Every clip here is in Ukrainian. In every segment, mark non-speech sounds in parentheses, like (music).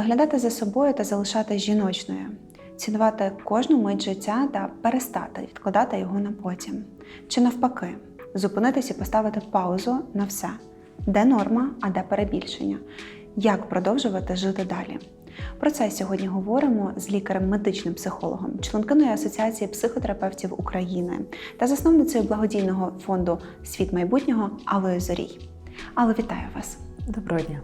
доглядати за собою та залишатись жіночною, цінувати кожну мить життя та перестати відкладати його на потім. Чи навпаки, зупинитись і поставити паузу на все, де норма, а де перебільшення, як продовжувати жити далі. Про це сьогодні говоримо з лікарем-медичним психологом, членкиною Асоціації психотерапевтів України та засновницею благодійного фонду Світ майбутнього Аллою Зорій. Алло, вітаю вас! Доброго дня.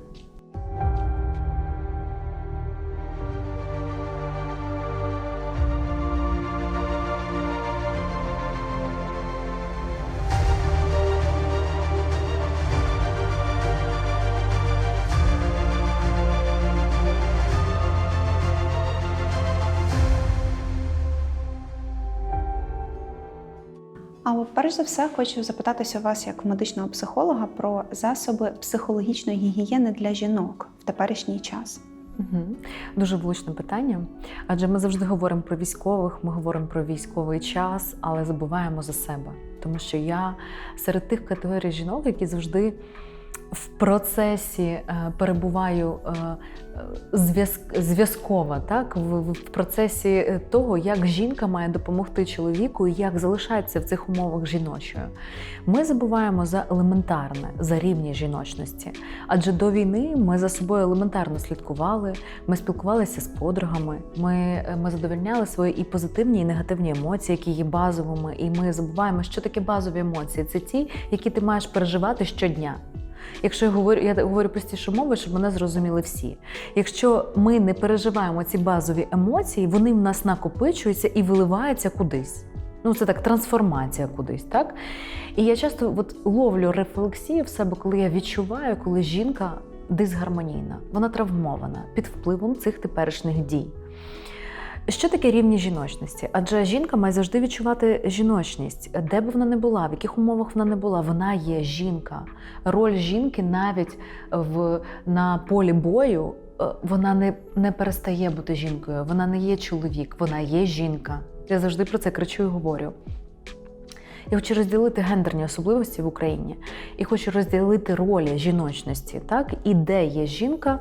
Перш за все хочу запитатися у вас як медичного психолога про засоби психологічної гігієни для жінок в теперішній час. Угу. Дуже влучне питання. Адже ми завжди говоримо про військових, ми говоримо про військовий час, але забуваємо за себе. Тому що я серед тих категорій жінок, які завжди в процесі е, перебуваю е, зв'язк- зв'язково, так в, процесі е, того, як жінка має допомогти чоловіку і як залишається в цих умовах жіночою. Ми забуваємо за елементарне, за рівні жіночності. Адже до війни ми за собою елементарно слідкували, ми спілкувалися з подругами, ми, е, ми задовольняли свої і позитивні, і негативні емоції, які є базовими. І ми забуваємо, що таке базові емоції. Це ті, які ти маєш переживати щодня. Якщо я говорю, я говорю простішу мову, щоб мене зрозуміли всі. Якщо ми не переживаємо ці базові емоції, вони в нас накопичуються і виливаються кудись. Ну, це так, трансформація кудись, так? І я часто от ловлю рефлексію в себе, коли я відчуваю, коли жінка дисгармонійна, вона травмована під впливом цих теперішніх дій. Що таке рівні жіночності? Адже жінка має завжди відчувати жіночність, де б вона не була, в яких умовах вона не була, вона є жінка. Роль жінки навіть в, на полі бою е, вона не, не перестає бути жінкою, вона не є чоловік, вона є жінка. Я завжди про це кричу і говорю. Я хочу розділити гендерні особливості в Україні і хочу розділити ролі жіночності, так і де є жінка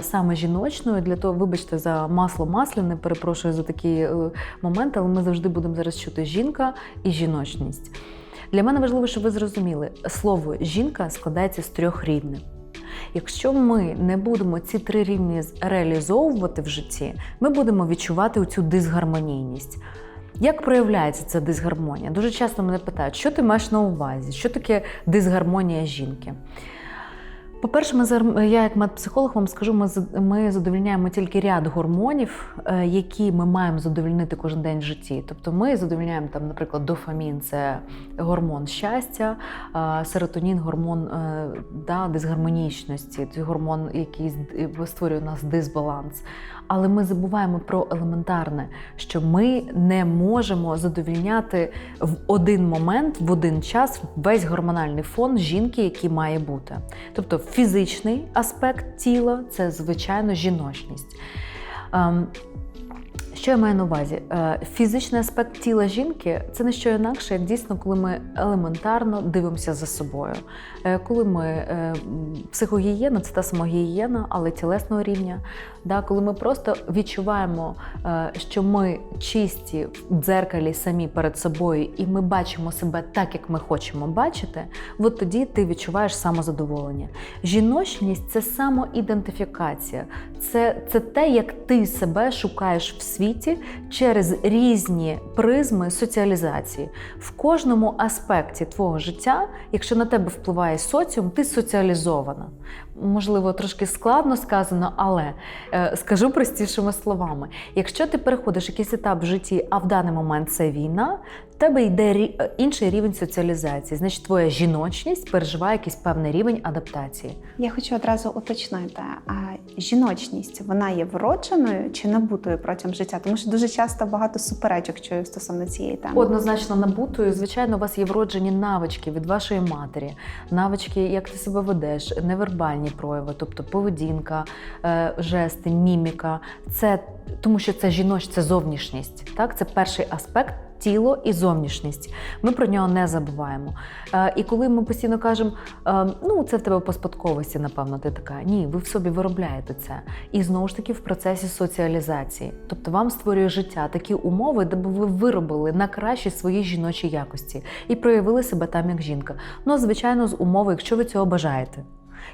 саме жіночною. Для того, вибачте, за масло масляне, перепрошую за такі е, моменти, але ми завжди будемо зараз чути жінка і жіночність. Для мене важливо, щоб ви зрозуміли, слово жінка складається з трьох рівнів. Якщо ми не будемо ці три рівні реалізовувати в житті, ми будемо відчувати оцю дисгармонійність. Як проявляється ця дисгармонія? Дуже часто мене питають, що ти маєш на увазі, що таке дисгармонія жінки? По-перше, ми я як медпсихолог вам скажу, ми, ми задовільняємо тільки ряд гормонів, е, які ми маємо задовільнити кожен день в житті. Тобто ми задовільняємо там, наприклад, дофамін це гормон щастя, серотонін гормон е, да, дисгармонічності, гормон, який створює у нас дисбаланс. Але ми забуваємо про елементарне, що ми не можемо задовільняти в один момент, в один час весь гормональний фон жінки, який має бути. Тобто фізичний аспект тіла це звичайно жіночність. Ем, що я маю на увазі? Е, Фізичний аспект тіла жінки це не що інакше, як дійсно, коли ми елементарно дивимося за собою. Е, Коли ми е, психогієна, це та самогієна, але тілесного рівня. Да, коли ми просто відчуваємо, е, що ми чисті в дзеркалі самі перед собою, і ми бачимо себе так, як ми хочемо бачити, от тоді ти відчуваєш самозадоволення. Жіночність це самоідентифікація, це, це те, як ти себе шукаєш в світі через різні призми соціалізації. В кожному аспекті твого життя, якщо на тебе впливає соціум, ти соціалізована. Можливо, трошки складно сказано, але е, скажу простішими словами: якщо ти переходиш якийсь етап в житті, а в даний момент це війна, в тебе йде рі- е, інший рівень соціалізації. Значить, твоя жіночність переживає якийсь певний рівень адаптації. Я хочу одразу уточнити, а жіночність вона є вродженою чи набутою протягом життя? Тому що дуже часто багато суперечок чую стосовно цієї теми. Однозначно набутою, звичайно, у вас є вроджені навички від вашої матері, навички, як ти себе ведеш, невербальні прояви, тобто поведінка, е, жести, міміка. Це тому, що це жіноч, це зовнішність. Так, це перший аспект тіло і зовнішність. Ми про нього не забуваємо. Е, І коли ми постійно кажемо, е, ну це в тебе по спадковості, напевно, ти така. Ні, ви в собі виробляєте це. І знову ж таки в процесі соціалізації. Тобто вам створює життя такі умови, де б ви виробили на кращі свої жіночі якості і проявили себе там як жінка. Ну, звичайно, з умови, якщо ви цього бажаєте.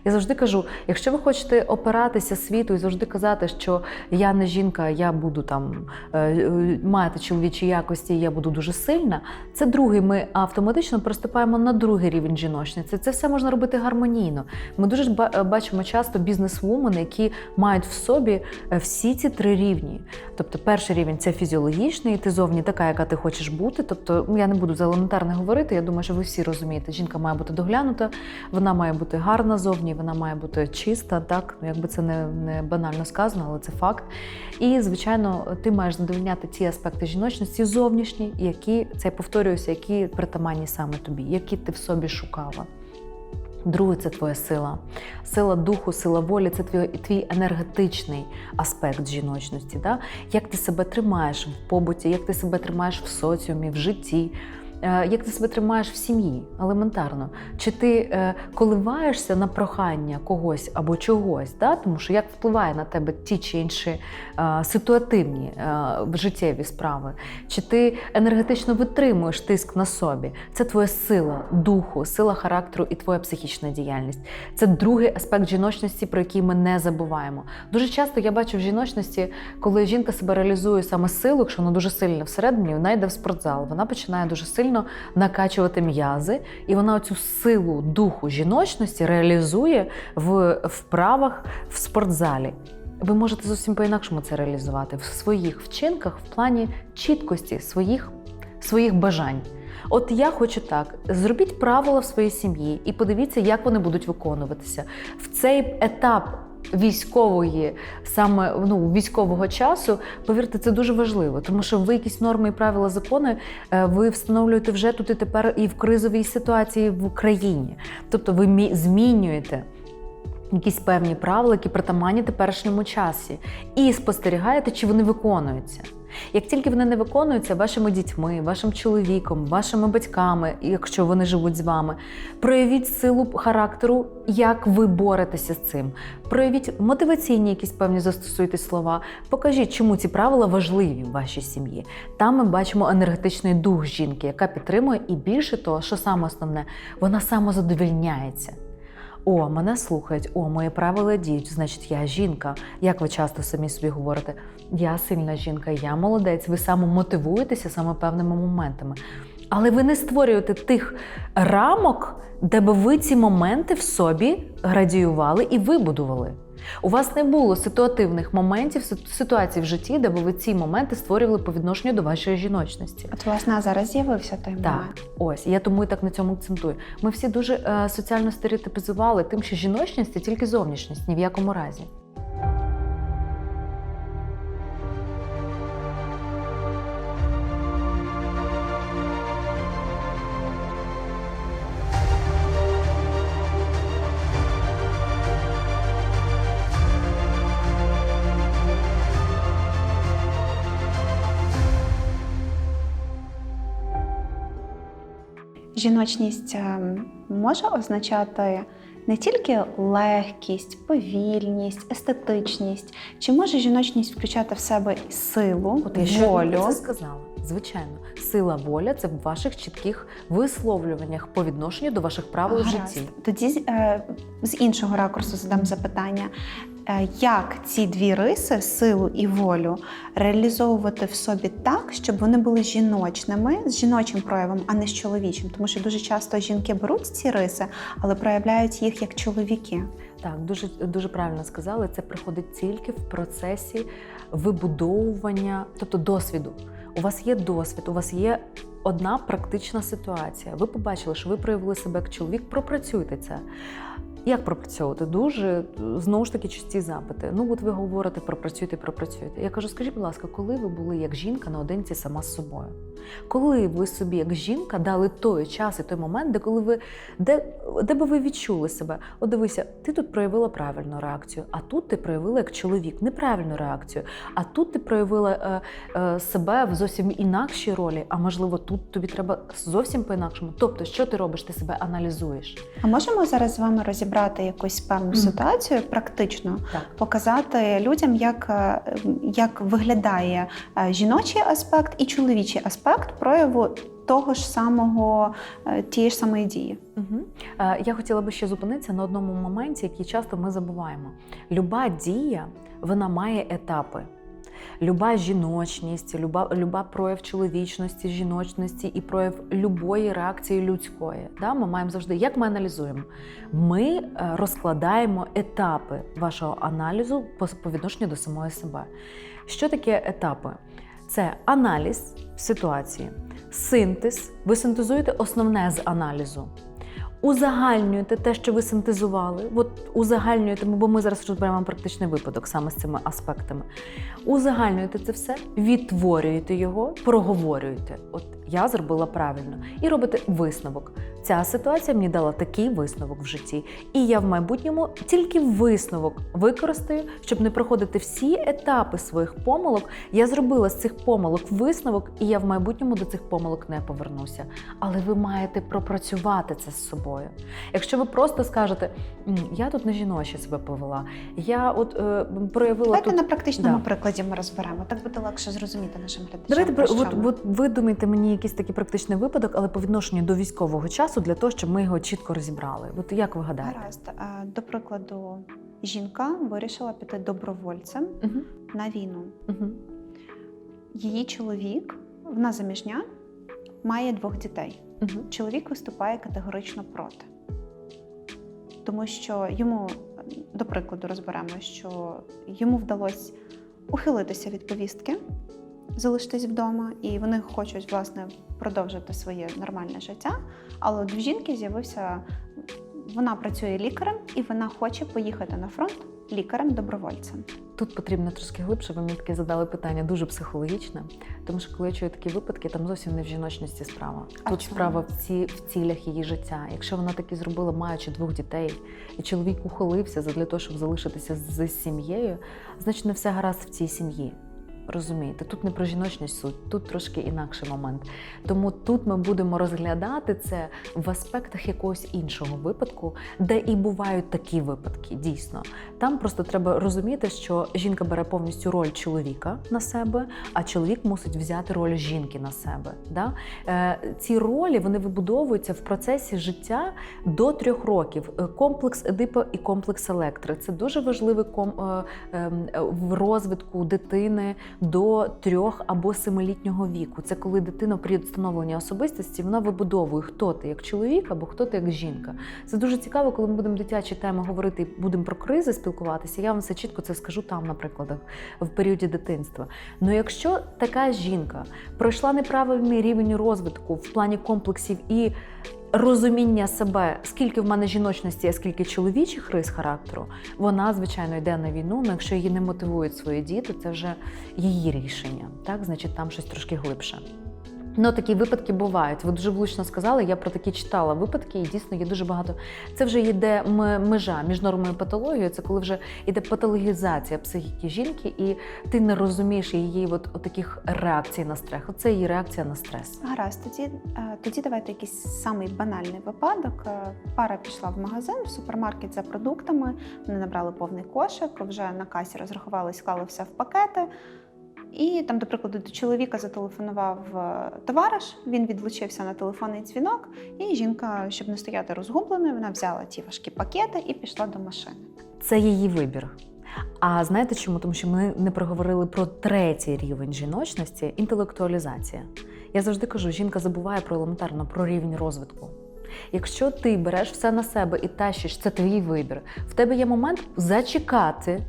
Я завжди кажу: якщо ви хочете опиратися світу і завжди казати, що я не жінка, я буду там е, е, мати чоловічі якості, я буду дуже сильна. Це другий. Ми автоматично приступаємо на другий рівень жіночниці. Це все можна робити гармонійно. Ми дуже ж бачимо часто бізнес-вумени, які мають в собі е, всі ці три рівні. Тобто, перший рівень це фізіологічний, ти зовні така, яка ти хочеш бути. Тобто, ну, я не буду за елементарне говорити. Я думаю, що ви всі розумієте, жінка має бути доглянута, вона має бути гарна зовні, вона має бути чиста, так якби це не, не банально сказано, але це факт. І звичайно, ти маєш задовольняти ті аспекти жіночності зовнішні, які це я повторююся, які притаманні саме тобі, які ти в собі шукала. Друге, це твоя сила. Сила духу, сила волі це твій, твій енергетичний аспект жіночності. Да? Як ти себе тримаєш в побуті, як ти себе тримаєш в соціумі, в житті, як ти себе тримаєш в сім'ї, елементарно. Чи ти е, коливаєшся на прохання когось або чогось, да? тому що як впливає на тебе ті чи інші е, ситуативні е, життєві справи? Чи ти енергетично витримуєш тиск на собі? Це твоя сила духу, сила характеру і твоя психічна діяльність. Це другий аспект жіночності, про який ми не забуваємо. Дуже часто я бачу в жіночності, коли жінка себе реалізує саме силу, якщо вона дуже сильна всередині, вона йде в спортзал, вона починає дуже сильно накачувати м'язи, і вона цю силу духу жіночності реалізує в вправах в спортзалі. Ви можете зовсім по-інакшому це реалізувати в своїх вчинках в плані чіткості своїх, своїх бажань. От я хочу так: зробіть правила в своїй сім'ї і подивіться, як вони будуть виконуватися. В цей етап військової, саме ну, військового часу, повірте, це дуже важливо, тому що ви якісь норми і правила закони е, ви встановлюєте вже тут і тепер і в кризовій ситуації в Україні. Тобто ви змінюєте якісь певні правила, які притаманні теперішньому часі, і спостерігаєте, чи вони виконуються. Як тільки вони не виконуються вашими дітьми, вашим чоловіком, вашими батьками, якщо вони живуть з вами, проявіть силу характеру, як ви боретеся з цим. Проявіть мотиваційні якісь певні застосуйте слова. Покажіть, чому ці правила важливі в вашій сім'ї. Там ми бачимо енергетичний дух жінки, яка підтримує, і більше того, що саме основне, вона самозадовільняється. О, мене слухають, о, мої правила діють, значить, я жінка. Як ви часто самі собі говорите, я сильна жінка, я молодець, ви самомотивуєтеся саме певними моментами. Але ви не створюєте тих рамок, де би ви ці моменти в собі градіювали і вибудували. У вас не було ситуативних моментів, ситу- ситуацій в житті, де ви ці моменти створювали по відношенню до вашої жіночності. От, власне, зараз з'явився той момент. Так, ось я тому і так на цьому акцентую. Ми всі дуже е, соціально стереотипізували тим, що жіночність це тільки зовнішність, ні в якому разі. Жіночність е, може означати не тільки легкість, повільність, естетичність, чи може жіночність включати в себе і силу, От я волю? це сказала. Звичайно, сила воля це в ваших чітких висловлюваннях по відношенню до ваших правил в житті. Тоді е, з іншого ракурсу задам запитання. Е, Як ці дві риси, силу і волю, реалізовувати в собі так, щоб вони були жіночними, з жіночим проявом, а не з чоловічим? Тому що дуже часто жінки беруть ці риси, але проявляють їх як чоловіки. Так, дуже дуже правильно сказали. Це приходить тільки в процесі вибудовування, тобто досвіду. У вас є досвід, у вас є одна практична ситуація. Ви побачили, що ви проявили себе як чоловік, пропрацюйте це. Як пропрацьовувати? Дуже знову ж таки часті запити. Ну, от ви говорите, пропрацюйте, пропрацюйте. Я кажу, скажіть, будь ласка, коли ви були як жінка наодинці сама з собою? Коли ви собі, як жінка, дали той час і той момент, де коли ви де, де би ви відчули себе? От дивися, ти тут проявила правильну реакцію, а тут ти проявила як чоловік неправильну реакцію. А тут ти проявила е, е, себе в зовсім інакшій ролі, а можливо, тут тобі треба зовсім по-інакшому. Тобто, що ти робиш? Ти себе аналізуєш. А можемо зараз з вами розібрати якусь певну ситуацію практично, Так. показати людям, як, е, як виглядає е, жіночий аспект і чоловічий аспект прояву того ж самого е, тієї ж самої дії. Угу. Я хотіла би ще зупинитися на одному моменті, який часто ми забуваємо. Люба дія вона має етапи. Люба жіночність, люба, люба прояв чоловічності, жіночності і прояв любої реакції людської. Да? Ми маємо завжди, як ми аналізуємо? Ми е, розкладаємо етапи вашого аналізу по, відношенню до самої себе. Що таке етапи? Це аналіз ситуації, синтез. Ви синтезуєте основне з аналізу. Узагальнюєте те, що ви синтезували. От узагальнюєте, бо ми зараз розберемо практичний випадок саме з цими аспектами. Узагальнюєте це все, відтворюєте його, проговорюєте. От я зробила правильно. І робите висновок. Ця ситуація мені дала такий висновок в житті. І я в майбутньому тільки висновок використаю, щоб не проходити всі етапи своїх помилок. Я зробила з цих помилок висновок, і я в майбутньому до цих помилок не повернуся. Але ви маєте пропрацювати це з собою. Якщо ви просто скажете, я тут не жіноче себе повела, я от е, проявила Давайте тут. на практичному Да. прикладі ми розберемо. Так буде легше зрозуміти нашим глядачам. Давайте про от, от видумайте мені якийсь такий практичний випадок, але по відношенню до військового часу для того, щоб ми його чітко розібрали. От як ви гадаєте? Гаразд. До прикладу, жінка вирішила піти добровольцем Угу. на війну. Угу. Її чоловік, вона заміжня, має двох дітей. Угу. Чоловік виступає категорично проти, тому що йому, до прикладу, розберемо, що йому вдалося ухилитися від повістки, залишитись вдома, і вони хочуть власне продовжити своє нормальне життя. Але от в жінки з'явився, вона працює лікарем, і вона хоче поїхати на фронт лікарем-добровольцем. Тут потрібно трошки глибше. Ви мені таке задали питання дуже психологічне, тому що коли я чую такі випадки, там зовсім не в жіночності справа. А Тут чому? справа в ці в цілях її життя. Якщо вона таки зробила, маючи двох дітей, і чоловік ухилився для того, щоб залишитися з сім'єю, значить не все гаразд в цій сім'ї. Розумієте, тут не про жіночність суть, тут трошки інакший момент. Тому тут ми будемо розглядати це в аспектах якогось іншого випадку, де і бувають такі випадки, дійсно. Там просто треба розуміти, що жінка бере повністю роль чоловіка на себе, а чоловік мусить взяти роль жінки на себе. Да? Е, ці ролі вони вибудовуються в процесі життя до трьох років. Е, Комплекс Едипа і комплекс Електри це дуже важливий ком, е, ем, в розвитку дитини до трьох або семилітнього віку. Це коли дитина при становленні особистості вона вибудовує, хто ти як чоловік або хто ти як жінка. Це дуже цікаво, коли ми будемо дитячі теми говорити будемо про кризи спілкуватися. Я вам все чітко це скажу там, на прикладах, в періоді дитинства. Ну якщо така жінка пройшла неправильний рівень розвитку в плані комплексів і розуміння себе, скільки в мене жіночності, а скільки чоловічих рис характеру, вона, звичайно, йде на війну. але якщо її не мотивують свої діти, це вже її рішення. Так, значить, там щось трошки глибше. Ну, такі випадки бувають. Ви дуже влучно сказали, я про такі читала випадки, і дійсно є дуже багато. Це вже йде межа між нормою і патологією. Це коли вже йде патологізація психіки жінки, і ти не розумієш її от, от таких реакцій на стрес. Оце її реакція на стрес. Гаразд, тоді, е, тоді давайте якийсь самий банальний випадок. Е, Пара пішла в магазин, в супермаркет за продуктами, вони набрали повний кошик, вже на касі розрахували, склали все в пакети. І там, до прикладу, до чоловіка зателефонував е, товариш, він відлучився на телефонний дзвінок, і жінка, щоб не стояти розгубленою, вона взяла ті важкі пакети і пішла до машини. Це її вибір. А знаєте чому? Тому що ми не проговорили про третій рівень жіночності інтелектуалізація. Я завжди кажу, жінка забуває про елементарно про рівень розвитку. Якщо ти береш все на себе і тащиш, це твій вибір. В тебе є момент зачекати,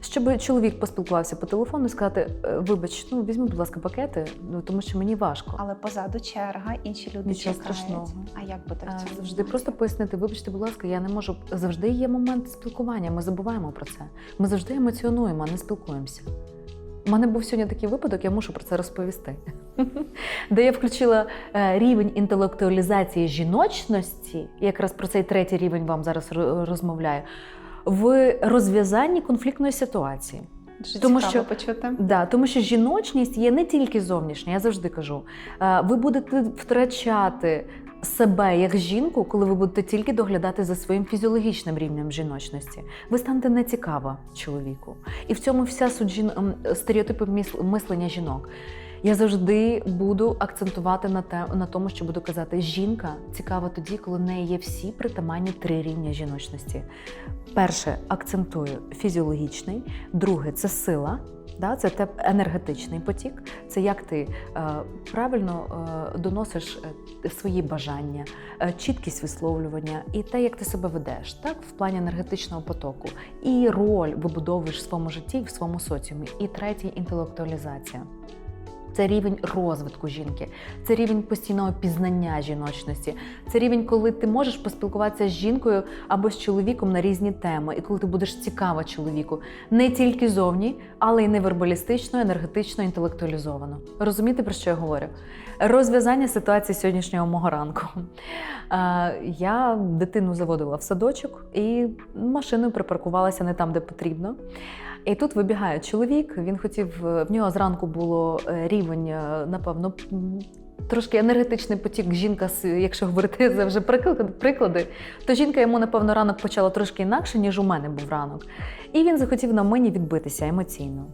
Щоб чоловік поспілкувався по телефону і сказати: «Е, вибач, ну візьми, будь ласка, пакети, ну тому що мені важко. Але позаду черга, інші люди Нічого чекають. страшного. А як бути в цьому? Завжди просто пояснити, вибачте, будь ласка, я не можу. Завжди є момент спілкування. Ми забуваємо про це. Ми завжди емоціонуємо, а не спілкуємося. У мене був сьогодні такий випадок, я мушу про це розповісти. (laughs) Де я включила е, рівень інтелектуалізації жіночності, якраз про цей третій рівень вам зараз розмовляю, в розв'язанні конфліктної ситуації. Дуже тому цікаво що- почути. Да, тому що жіночність є не тільки зовнішня, я завжди кажу. Е, Ви будете втрачати себе як жінку, коли ви будете тільки доглядати за своїм фізіологічним рівнем жіночності. Ви станете нецікава чоловіку. І в цьому вся суть жін... стереотипи мислення жінок. Я завжди буду акцентувати на те, на тому, що буду казати, жінка цікава тоді, коли в неї є всі притаманні три рівня жіночності. Перше акцентую фізіологічний, друге це сила. Да, це те енергетичний потік, це як ти е, правильно е, доносиш е, свої бажання, чіткість висловлювання і те, як ти себе ведеш, так в плані енергетичного потоку, і роль вибудовуєш в своєму житті, в своєму соціумі. І третє інтелектуалізація. Це рівень розвитку жінки, це рівень постійного пізнання жіночності, це рівень, коли ти можеш поспілкуватися з жінкою або з чоловіком на різні теми, і коли ти будеш цікава чоловіку не тільки зовні, але й невербалістично, енергетично, інтелектуалізовано. Розумієте, про що я говорю? Розв'язання ситуації сьогоднішнього мого ранку. Е, Я дитину заводила в садочок і машиною припаркувалася не там, де потрібно. І тут вибігає чоловік. Він хотів е, в нього зранку було е, рівень, е, напевно, трошки енергетичний потік. Жінка, якщо говорити за вже приклади, то жінка йому, напевно, ранок почала трошки інакше, ніж у мене був ранок. І він захотів на мені відбитися емоційно.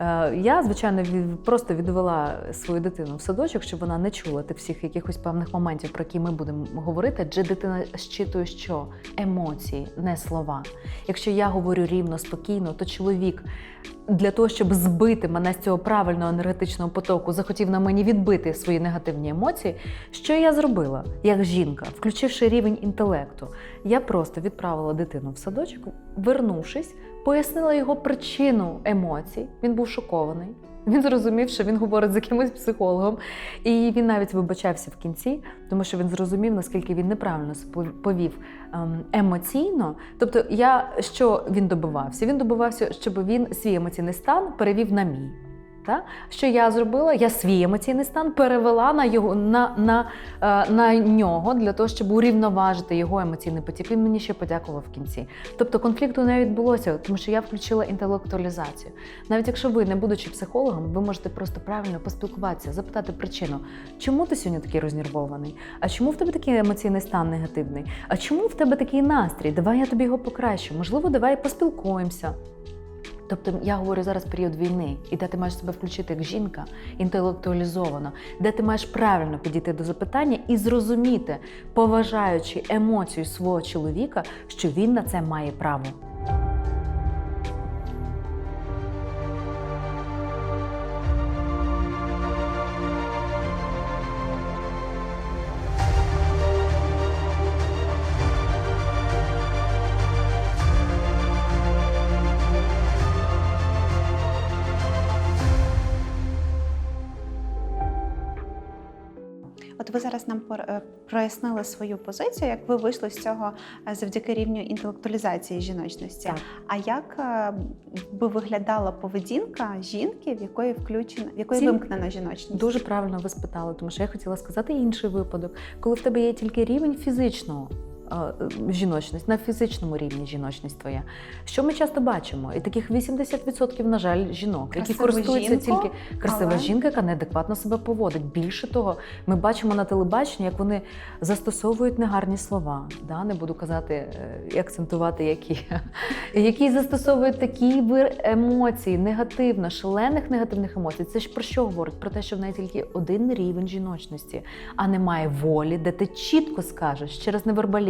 Е, Я, звичайно, просто відвела свою дитину в садочок, щоб вона не чула тих всіх якихось певних моментів, про які ми будемо говорити, адже дитина щитує, що емоції, не слова. Якщо я говорю рівно, спокійно, то чоловік для того, щоб збити мене з цього правильного енергетичного потоку, захотів на мені відбити свої негативні емоції. Що я зробила як жінка, включивши рівень інтелекту? Я просто відправила дитину в садочок, вернувшись, пояснила його причину емоцій. Він був шокований. Він зрозумів, що він говорить з якимось психологом, і він навіть вибачався в кінці, тому що він зрозумів, наскільки він неправильно повів ем, емоційно. Тобто, я що він добивався? Він добивався, щоб він свій емоційний стан перевів на мій. Та? Що я зробила? Я свій емоційний стан перевела на його на, на, е, на нього для того, щоб урівноважити його емоційний потік. Він мені ще подякував в кінці. Тобто конфлікту не відбулося, тому що я включила інтелектуалізацію. Навіть якщо ви, не будучи психологом, ви можете просто правильно поспілкуватися, запитати причину, чому ти сьогодні такий рознервований? А чому в тебе такий емоційний стан негативний? А чому в тебе такий настрій? Давай я тобі його покращу. Можливо, давай поспілкуємося. Тобто я говорю зараз період війни, і де ти маєш себе включити як жінка інтелектуалізовано, де ти маєш правильно підійти до запитання і зрозуміти, поважаючи емоцію свого чоловіка, що він на це має право. От ви зараз нам е, прояснили свою позицію, як ви вийшли з цього е, завдяки рівню інтелектуалізації жіночності. Так. А як е, би виглядала поведінка жінки, в якої включена, в якої Ці- вимкнена жіночність? Дуже правильно ви спитали, тому що я хотіла сказати інший випадок, коли в тебе є тільки рівень фізичного. Жіночність на фізичному рівні жіночність твоя. Що ми часто бачимо? І таких 80%, на жаль, жінок, які Красиву користуються жінку, тільки красива але- жінка, яка неадекватно себе поводить. Більше того, ми бачимо на телебаченні, як вони застосовують негарні слова. Да? Не буду казати е, і акцентувати, які, (laughs) які застосовують такі вир емоції, негативно, шалених негативних емоцій. Це ж про що говорить? Про те, що в неї тільки один рівень жіночності, а немає волі, де ти чітко скажеш через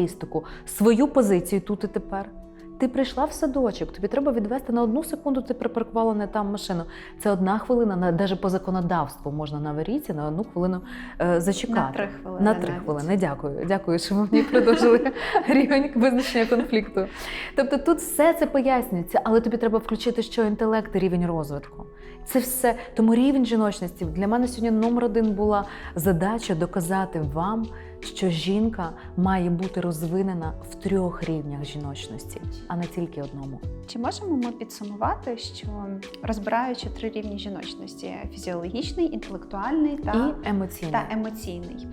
невербалістику свою позицію тут і тепер. Ти прийшла в садочок, тобі треба відвести на одну секунду, ти припаркувала не там машину. Це одна хвилина, на- навіть по законодавству можна на аварійці на одну хвилину е, зачекати. На три хвилини. На три навіть. хвилини. Дякую. Дякую, що ви мені продовжили (laughs) рівень визначення конфлікту. Тобто тут все це пояснюється, але тобі треба включити що інтелект і рівень розвитку. Це все. Тому рівень жіночності для мене сьогодні номер один була задача доказати вам, що жінка має бути розвинена в трьох рівнях жіночності, а не тільки одному. Чи можемо ми підсумувати, що розбираючи три рівні жіночності: фізіологічний, інтелектуальний та, І емоційний. та емоційний?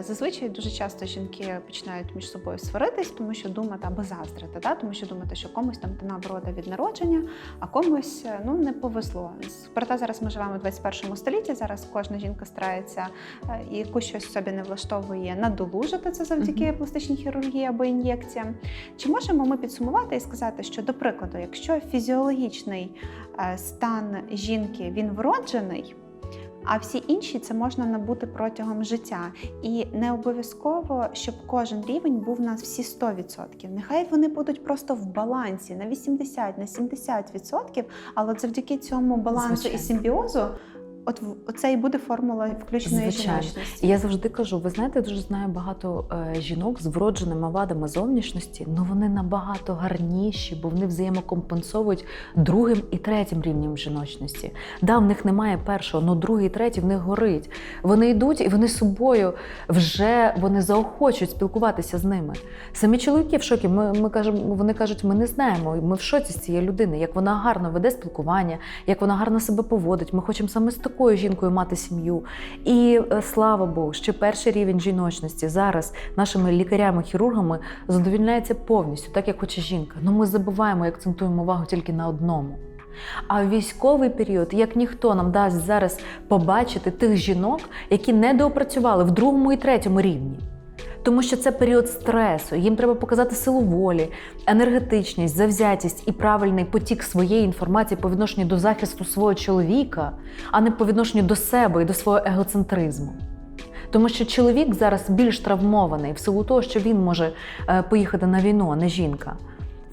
Зазвичай дуже часто жінки починають між собою сваритись, тому що думати або заздрити, да? тому що думати, що комусь там дана врода від народження, а комусь е, ну не повезло. Проте зараз ми живемо у 21 столітті. Зараз кожна жінка старається е, і яку щось собі не влаштовує надолужити це завдяки пластичній хірургії або ін'єкціям. Чи можемо ми підсумувати і сказати, що, до прикладу, якщо фізіологічний е, стан жінки він вроджений, а всі інші це можна набути протягом життя. І не обов'язково, щоб кожен рівень був на всі 100%. Нехай вони будуть просто в балансі на 80, на 70%, але завдяки цьому балансу Звичайно. і симбіозу, от оце і буде формула включеної Звичайно. жіночності. Я завжди кажу: ви знаєте, я дуже знаю багато е, жінок з вродженими вадами зовнішності, але вони набагато гарніші, бо вони взаємокомпенсовують другим і третім рівнем жіночності. Да, в них немає першого, але другий і третій в них горить. Вони йдуть і вони з собою вже вони заохочують спілкуватися з ними. Самі чоловіки в шокі. Ми, ми кажемо, вони кажуть, ми не знаємо. Ми в шоці з цієї людини, як вона гарно веде спілкування, як вона гарно себе поводить. Ми хочемо саме з такою жінкою мати сім'ю. І е, слава Богу, ще перший рівень жіночності зараз нашими лікарями-хірургами задовільняється повністю, так як хоче жінка. Ну ми забуваємо і акцентуємо увагу тільки на одному. А в військовий період, як ніхто нам дасть зараз побачити тих жінок, які не доопрацювали в другому і третьому рівні. Тому що це період стресу, їм треба показати силу волі, енергетичність, завзятість і правильний потік своєї інформації по відношенню до захисту свого чоловіка, а не по відношенню до себе і до свого егоцентризму. Тому що чоловік зараз більш травмований в силу того, що він може е, поїхати на війну, а не жінка.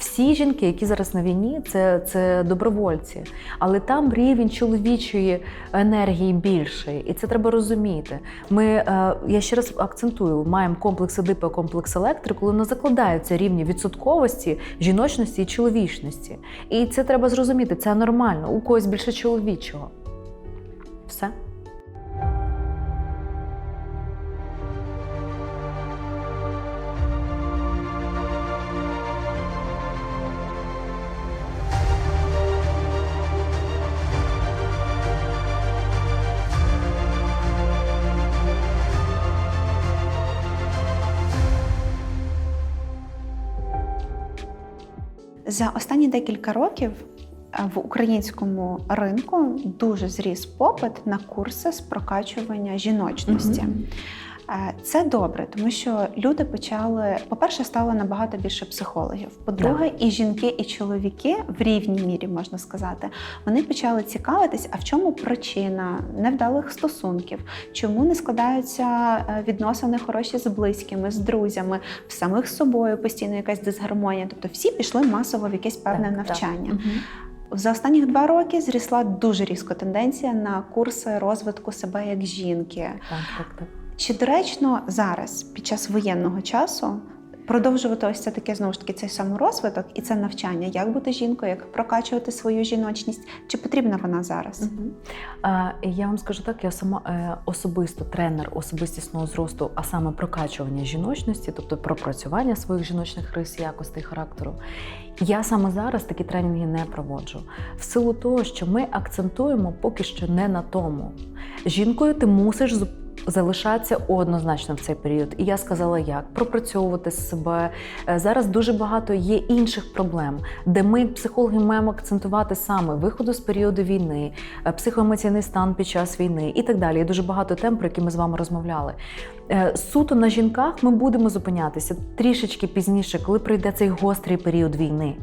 Всі жінки, які зараз на війні, це, це добровольці, але там рівень чоловічої енергії більший, і це треба розуміти. Ми, е, я ще раз акцентую, маємо комплекс Едипа, комплекс електри, коли не закладаються рівні відсотковості, жіночності і чоловічності. І це треба зрозуміти, це нормально. У когось більше чоловічого. Все. За останні декілька років е, в українському ринку дуже зріс попит на курси з прокачування жіночності. Мгм. Е, Це добре, тому що люди почали, по-перше, стало набагато більше психологів. По-друге, і жінки, і чоловіки в рівній мірі можна сказати, вони почали цікавитись, а в чому причина невдалих стосунків, чому не складаються е, відносини хороші з близькими, з друзями, в самих собою постійно якась дисгармонія. Тобто всі пішли масово в якесь певне Так, так. навчання. Мгм. За останні два роки зрісла дуже різко тенденція на курси розвитку себе як жінки. Так, так, так. Чи доречно зараз, під час воєнного часу, продовжувати ось це таке знову ж таки цей саморозвиток і це навчання, як бути жінкою, як прокачувати свою жіночність? Чи потрібна вона зараз? Я вам скажу так, я сама е, особисто тренер особистісного зросту, а саме прокачування жіночності, тобто пропрацювання своїх жіночних рис, якостей характеру. Я саме зараз такі тренінги не проводжу. В силу того, що ми акцентуємо поки що не на тому. Жінкою ти мусиш залишатися однозначно в цей період. І я сказала, як пропрацьовувати себе. Е, Зараз дуже багато є інших проблем, де ми, психологи, маємо акцентувати саме виходу з періоду війни, е, психоемоційний стан під час війни і так далі. Є дуже багато тем, про які ми з вами розмовляли. Е, Суто на жінках ми будемо зупинятися трішечки пізніше, коли прийде цей гострий період війни.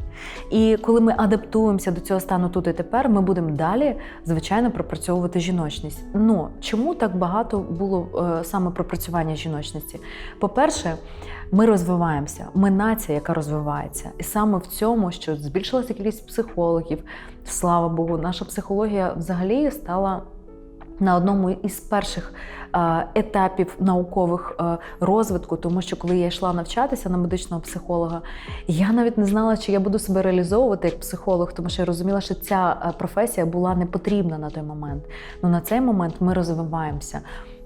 І коли ми адаптуємося до цього стану тут і тепер, ми будемо далі, звичайно, пропрацьовувати жіночність. Ну чому так багато було е, саме пропрацювання жіночності? По-перше, ми розвиваємося, ми нація, яка розвивається. І саме в цьому, що збільшилася кількість психологів, слава Богу, наша психологія взагалі стала на одному із перших е, етапів наукових е, розвитку, тому що коли я йшла навчатися на медичного психолога, я навіть не знала, чи я буду себе реалізовувати як психолог, тому що я розуміла, що ця е, професія була не потрібна на той момент. Ну на цей момент ми розвиваємося.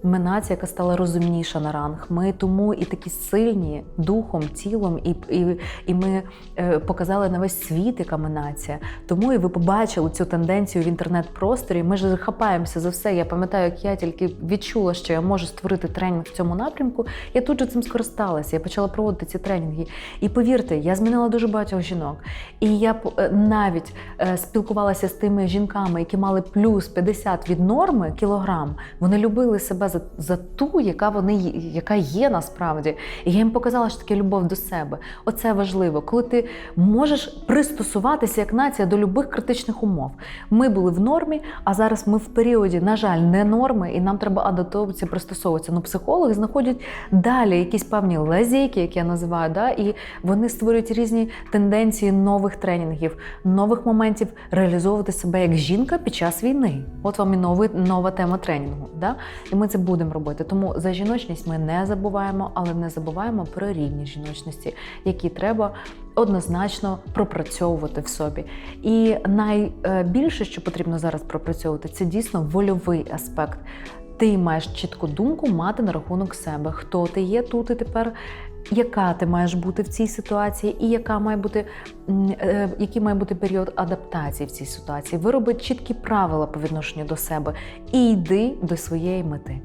Ми нація, яка стала розумніша на ранг. Ми тому і такі сильні духом, тілом, і, і, і ми е, показали на весь світ, яка ми нація. Тому і ви побачили цю тенденцію в інтернет-просторі. Ми ж хапаємося за все. Я пам'ятаю, як я тільки відчула, що я можу створити тренінг в цьому напрямку. Я тут же цим скористалася. Я почала проводити ці тренінги. І повірте, я змінила дуже багатьох жінок. І я е, навіть е, спілкувалася з тими жінками, які мали плюс 50 від норми кілограм. Вони любили себе за, за ту, яка вони яка є насправді. І я їм показала, що таке любов до себе. Оце важливо, коли ти можеш пристосуватися як нація до любих критичних умов. Ми були в нормі, а зараз ми в періоді, на жаль, не норми, і нам треба адаптовуватися, пристосовуватися. Ну, психологи знаходять далі якісь певні лазейки, як я називаю, да? і вони створюють різні тенденції нових тренінгів, нових моментів реалізовувати себе як жінка під час війни. От вам і новий, нова тема тренінгу. Да? І ми це будемо робити. Тому за жіночність ми не забуваємо, але не забуваємо про рівні жіночності, які треба однозначно пропрацьовувати в собі. І найбільше, що потрібно зараз пропрацьовувати, це дійсно вольовий аспект. Ти маєш чітку думку мати на рахунок себе, хто ти є тут і тепер, яка ти маєш бути в цій ситуації, і яка має бути, е, який має бути період адаптації в цій ситуації. Вироби чіткі правила по відношенню до себе і йди до своєї мети.